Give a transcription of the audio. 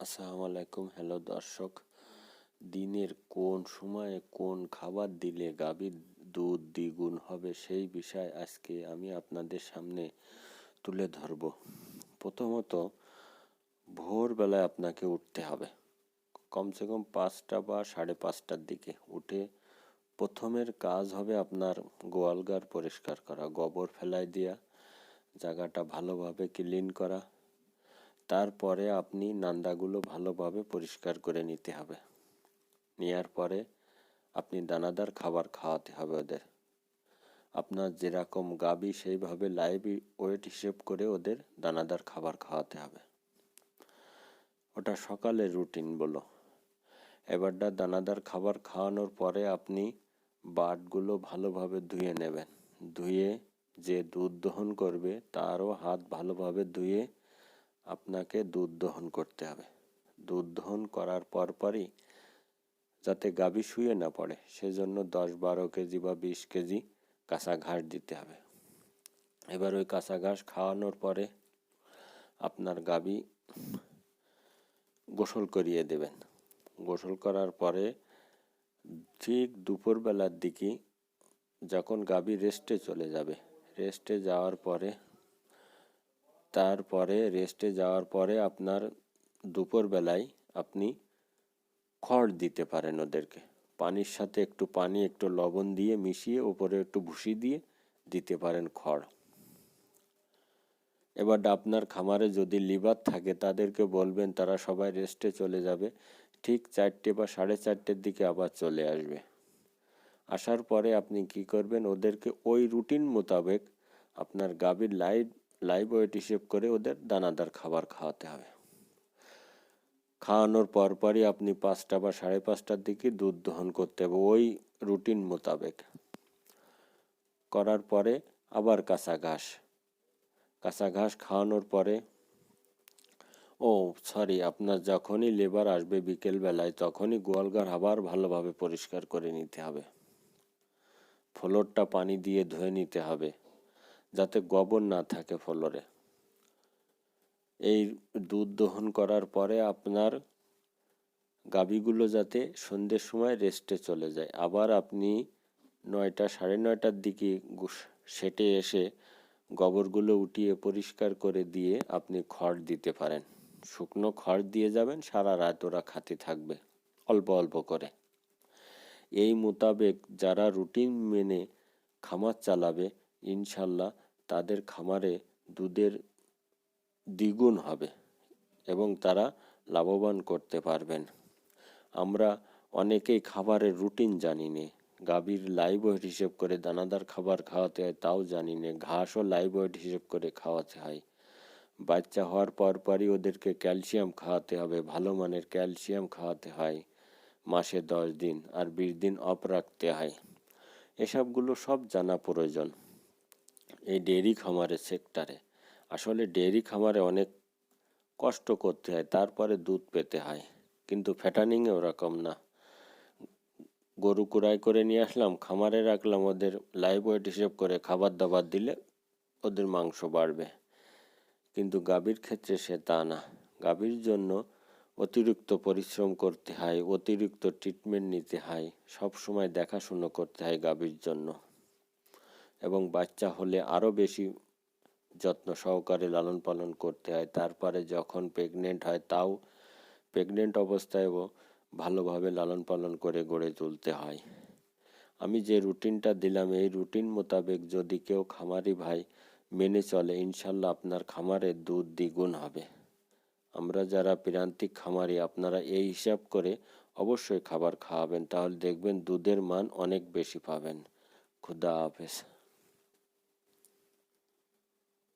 আসসালামু আলাইকুম। হ্যালো দর্শক, দিনের কোন সময়ে কোন খাবার দিলে গাভীর দুধ দ্বিগুণ হবে সেই বিষয় আজকে আমি আপনাদের সামনে তুলে ধরব। প্রথমত, ভোরবেলায় আপনাকে উঠতে হবে। কমসে কম পাঁচটা বা সাড়ে পাঁচটার দিকে উঠে প্রথমের কাজ হবে আপনার গোয়ালঘর পরিষ্কার করা, গোবর ফেলাই দেওয়া জায়গাটা ভালোভাবে ক্লিন করা তারপরে আপনি নান্দাগুলো ভালোভাবে পরিষ্কার করে নিতে হবে। নেওয়ার পরে আপনি দানাদার খাবার খাওয়াতে হবে ওদের। আপনার যেরকম গাবি সেইভাবে লাইভ ওয়েট হিসেব করে ওদের দানাদার খাবার খাওয়াতে হবে। ওটা সকালের রুটিন বলো। এবারটা দানাদার খাবার খাওয়ানোর পরে আপনি বাটগুলো ভালোভাবে ধুয়ে নেবেন। ধুয়ে যে দুধ দহন করবে তারও হাত ভালোভাবে ধুয়ে আপনাকে দুধ দহন করতে হবে। দুধ দহন করার পরপরই যাতে গাভী শুয়ে না পড়ে, সেজন্য দশ বারো কেজি বা বিশ কেজি কাঁচা ঘাস দিতে হবে। এবার ওই কাঁচা ঘাস খাওয়ানোর পরে আপনার গাভী গোসল করিয়ে দেবেন। গোসল করার পরে ঠিক দুপুরবেলার দিকে যখন গাভী রেস্টে চলে যাবে রেস্টে যাওয়ার পরে তারপরে রেস্টে যাওয়ার পরে আপনার দুপুরবেলায় আপনি খড় দিতে পারেন ওদেরকে। পানির সাথে একটু পানি, একটু লবণ দিয়ে মিশিয়ে ওপরে একটু ভুসি দিয়ে দিতে পারেন খড়। এবার আপনার খামারে যদি লিভার থাকে, তাদেরকে বলবেন, তারা সবাই রেস্টে চলে যাবে। ঠিক চারটে বা সাড়ে চারটের দিকে আবার চলে আসবে। আসার পরে আপনি কি করবেন, ওদেরকে ওই রুটিন মোতাবেক আপনার গাভীর লাইভ লাইভ ওয়েট হিসেব করে ওদের দানাদার খাবার খাওয়াতে হবে। খাওয়ানোর পরপরই আপনি পাঁচটা বা সাড়ে পাঁচটার দিকে দুধ দহন করতে হবে, ওই রুটিন মোতাবেক। করার পরে আবার কাঁচা ঘাস। কাঁচা ঘাস খাওয়ানোর পরে, ও সরি আপনার যখনই লেবার আসবে বিকেলবেলায় তখনই গোয়ালঘর আবার ভালোভাবে পরিষ্কার করে নিতে হবে। ফ্লোরটা পানি দিয়ে ধুয়ে নিতে হবে। যাতে গোবর না থাকে ফ্লোরে। এই দুধ দহন করার পরে আপনার গাভীগুলো যাতে সন্ধ্যের সময় রেস্টে চলে যায়। আবার আপনি নয়টা, সাড়ে নয়টার দিকে সেটে এসে গোবরগুলো উঠিয়ে পরিষ্কার করে দিয়ে আপনি খড় দিতে পারেন। শুকনো খড় দিয়ে যাবেন, সারা রাত ওরা খাতে থাকবে, অল্প অল্প করে। এই মোতাবেক যারা রুটিন মেনে খামার চালাবে, ইনশাল্লাহ তাদের খামারে দুধের দ্বিগুণ হবে এবং তারা লাভবান করতে পারবেন। আমরা অনেকেই খাবারের রুটিন জানি নে গাভীর লাইভ ওয়েট হিসেব করে দানাদার খাবার খাওয়াতে হয় তাও জানি নে ঘাসও লাইভ ওয়েট হিসেব করে খাওয়াতে হয়। বাচ্চা হওয়ার পর পরই ওদেরকে ক্যালসিয়াম খাওয়াতে হবে, ভালো মানের ক্যালসিয়াম খাওয়াতে হয়, মাসে দশ দিন আর বিশ দিন অফ রাখতে হয়। এসবগুলো সব জানা প্রয়োজন। এই ডেয়ারি খামারের সেক্টরে আসলে ডেয়ারি খামারে অনেক কষ্ট করতে হয়, তারপরে দুধ পেতে হয়। কিন্তু ফ্যাটানিংয়ে ওরকম না। গরু কুড়াই করে নিয়ে আসলাম, খামারে রাখলাম ওদের লাইভ ওয়েট হিসেব করে খাবার দাবার দিলে ওদের মাংস বাড়বে। কিন্তু গাভীর ক্ষেত্রে সে তা না। গাভীর জন্য অতিরিক্ত পরিশ্রম করতে হয়, অতিরিক্ত ট্রিটমেন্ট নিতে হয় সব সময় দেখাশুনো করতে হয় গাভীর জন্য। এবং বাচ্চা হলে আরও বেশি যত্ন সহকারে লালন পালন করতে হয়। তারপরে যখন প্রেগনেন্ট হয় তাও প্রেগনেন্ট অবস্থায়ও ভালোভাবে লালন পালন করে গড়ে তুলতে হয়। আমি যে রুটিনটা দিলাম, এই রুটিন মোতাবেক যদি কেউ খামারি ভাই মেনে চলে, ইনশাল্লাহ আপনার খামারের দুধ দ্বিগুণ হবে। আমরা যারা প্রান্তিক খামারি, আপনারা এই হিসাব করে অবশ্যই খাবার খাওয়াবেন, তাহলে দেখবেন দুধের মান অনেক বেশি পাবেন। খুদা হাফেজ।